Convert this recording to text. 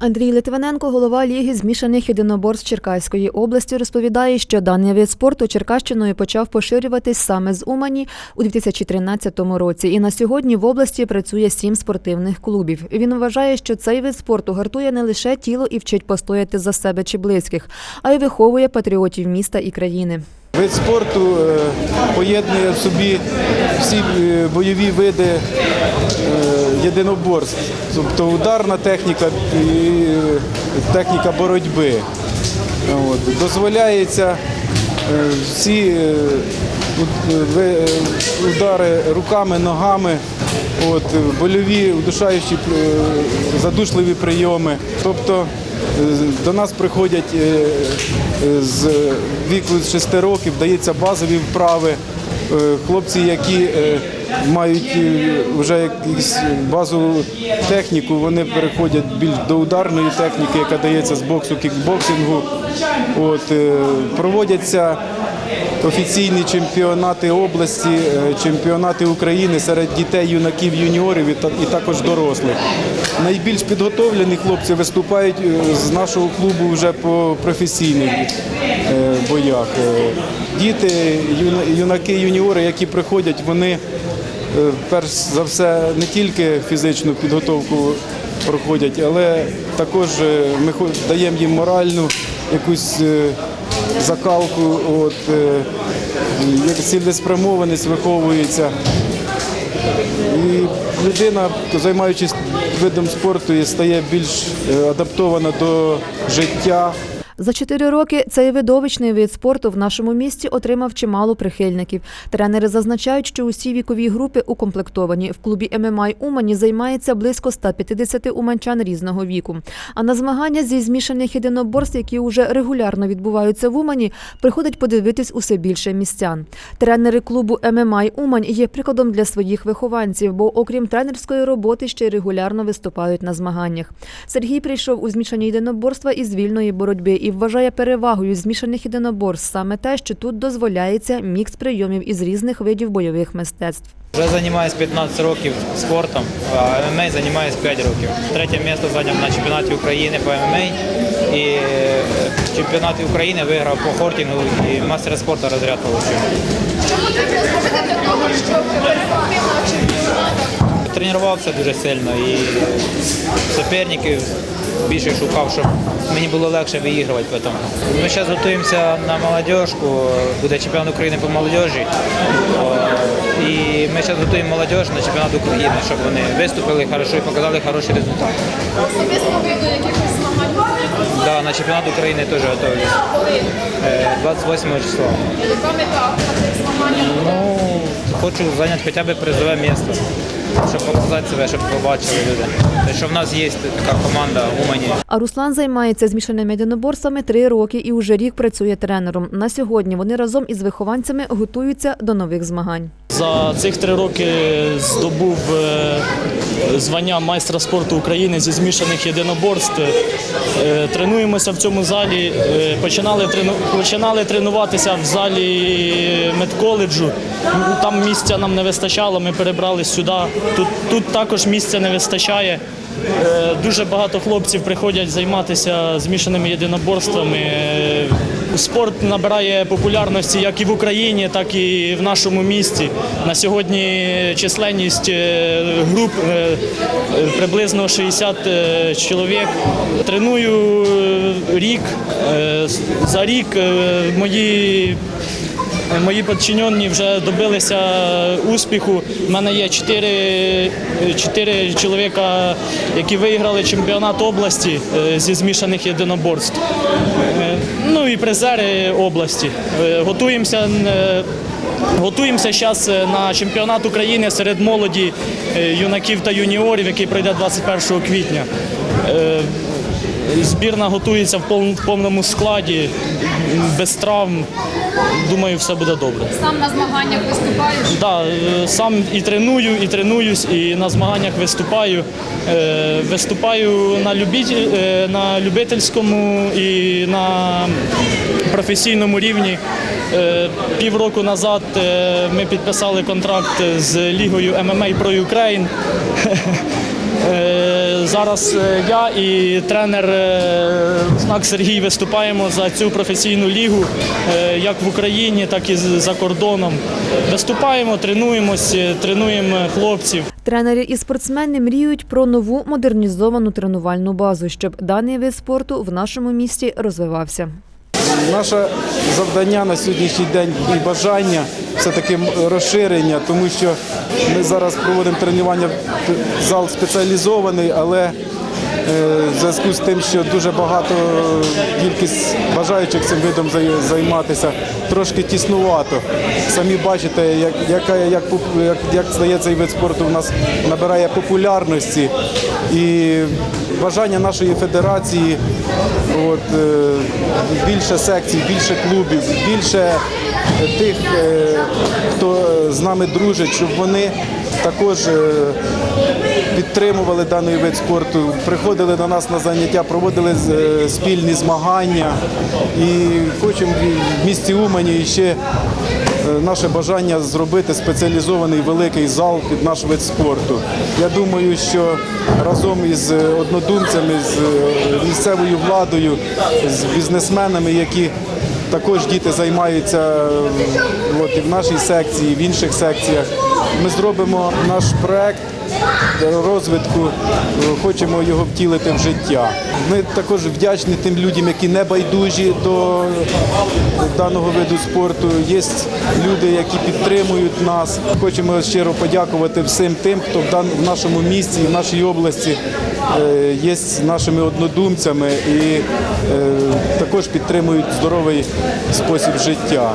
Андрій Литвиненко, голова Ліги змішаних єдиноборств Черкаської області, розповідає, що даний вид спорту Черкащиною почав поширюватись саме з Умані у 2013 році. І на сьогодні в області працює сім спортивних клубів. Він вважає, що цей вид спорту гартує не лише тіло і вчить постояти за себе чи близьких, а й виховує патріотів міста і країни. Вид спорту е, поєднує в собі всі е, бойові види е, єдиноборств, тобто ударна техніка і техніка боротьби. От. Дозволяється е, всі е, е, удари руками, ногами, от, больові, удушаючі, задушливі прийоми. Тобто до нас приходять з віку з 6 років, дається базові вправи. Е, Хлопці, які е, мають е, вже якусь базову техніку, вони переходять більш до ударної техніки, яка дається з боксу, кікбоксингу. От, проводяться офіційні чемпіонати області, е, чемпіонати України серед дітей, юнаків, юніорів і та- і також дорослих. Найбільш підготовлені хлопці виступають е, з нашого клубу вже по професійних е, боях. Діти, юнаки, юніори, які приходять, вони перш за все не тільки фізичну підготовку проходять, але також ми даємо їм моральну якусь закалку, от, е, як цілеспрямованість виховується. І людина, займаючись видом спорту, стає більш е, адаптована до життя. За чотири роки цей видовищний вид спорту в нашому місті отримав чимало прихильників. Тренери зазначають, що усі вікові групи укомплектовані. В клубі ММА Умані займається близько 150 уманчан різного віку. А на змагання зі змішаних єдиноборств, які уже регулярно відбуваються в Умані, приходить подивитись усе більше містян. Тренери клубу ММА Умань є прикладом для своїх вихованців, бо окрім тренерської роботи ще й регулярно виступають на змаганнях. Сергій прийшов у змішані єдиноборства із вільної боротьби і вважає перевагою змішаних єдиноборств саме те, що тут дозволяється мікс прийомів із різних видів бойових мистецтв. Вже займаюся 15 років спортом, а ММА займаюся 5 років. Третє місце зайняв на чемпіонаті України по ММА і е, в чемпіонаті України виграв по хортінгу і мастера спорту розряд отримав. Тренувався дуже сильно і суперників більше шукав, щоб мені було легше виігрувати. Потім. Ми зараз готуємося на молодіжку, буде чемпіонат України по молодіжі. І ми зараз готуємо молодіж на чемпіонат України, щоб вони виступили хорошо і показали хороші результати. Да, на чемпіонат України теж готуюся. Е, 28 числа. яка мета цих змагань? Ну, хочу зайняти хоча б призове місце, щоб показати себе, щоб побачили люди. Те, що в нас є така команда в Умані. А Руслан займається змішаними єдиноборствами три роки і уже рік працює тренером. На сьогодні вони разом із вихованцями готуються до нових змагань. За цих три роки здобув е, звання майстра спорту України зі змішаних єдиноборств. Е, Тренуємося в цьому залі. Е, Починали, трену- починали тренуватися в залі медколеджу. Там місця нам не вистачало, ми перебрали сюди. Тут, тут також місця не вистачає. Е, Дуже багато хлопців приходять займатися змішаними єдиноборствами. Е, Спорт набирає популярності як і в Україні, так і в нашому місті. На сьогодні численність е, груп приблизно 60 е, чоловік. Треную рік. За рік мої Мої підчинені вже добилися успіху. У мене є чотири, чоловіка, які виграли чемпіонат області е, зі змішаних єдиноборств. Е, Ну і призери області. Е, Готуємося. Готуємося зараз на чемпіонат України серед молоді юнаків та юніорів, який пройде 21 квітня. Збірна готується в пов- повному складі, без травм. Думаю, все буде добре. Сам на змаганнях виступаєш? Да, е, сам і треную, і тренуюсь, і на змаганнях виступаю. Е, Виступаю на, е, на любительському і на професійному рівні. Півроку назад ми підписали контракт з лігою MMA Pro Ukraine. Е, Зараз е, я і тренер е, Знак Сергій виступаємо за цю професійну лігу, як в Україні, так і за кордоном. Виступаємо, тренуємось, тренуємо хлопців. Тренери і спортсмени мріють про нову модернізовану тренувальну базу, щоб даний вид спорту в нашому місті розвивався. Наше завдання на сьогоднішній день і бажання все-таки розширення, тому що ми зараз проводимо тренування, зал спеціалізований, але е, в зв'язку з тим, що дуже багато кількість бажаючих цим видом займатися, трошки тіснувато. Самі бачите, як, як, поп- як, як стає цей вид спорту у нас набирає популярності і бажання нашої федерації от, е, більше секцій, більше клубів, більше тих, е, хто е, з нами дружить, щоб вони також е, підтримували даний вид спорту, приходили до нас на заняття, проводили е, спільні змагання. І хочемо в місті Умані ще е, наше бажання зробити спеціалізований великий зал під наш вид спорту. Я думаю, що разом із е, однодумцями, з е, місцевою владою, з бізнесменами, які також діти займаються е, от, і в нашій секції, і в інших секціях. Ми зробимо наш проект розвитку, е, хочемо його втілити в життя. Ми також вдячні тим людям, які не байдужі до даного виду спорту. Є люди, які підтримують нас. Хочемо щиро подякувати всім тим, хто в нашому місті, в нашій області е, є нашими однодумцями і е, також підтримують здоровий спосіб життя.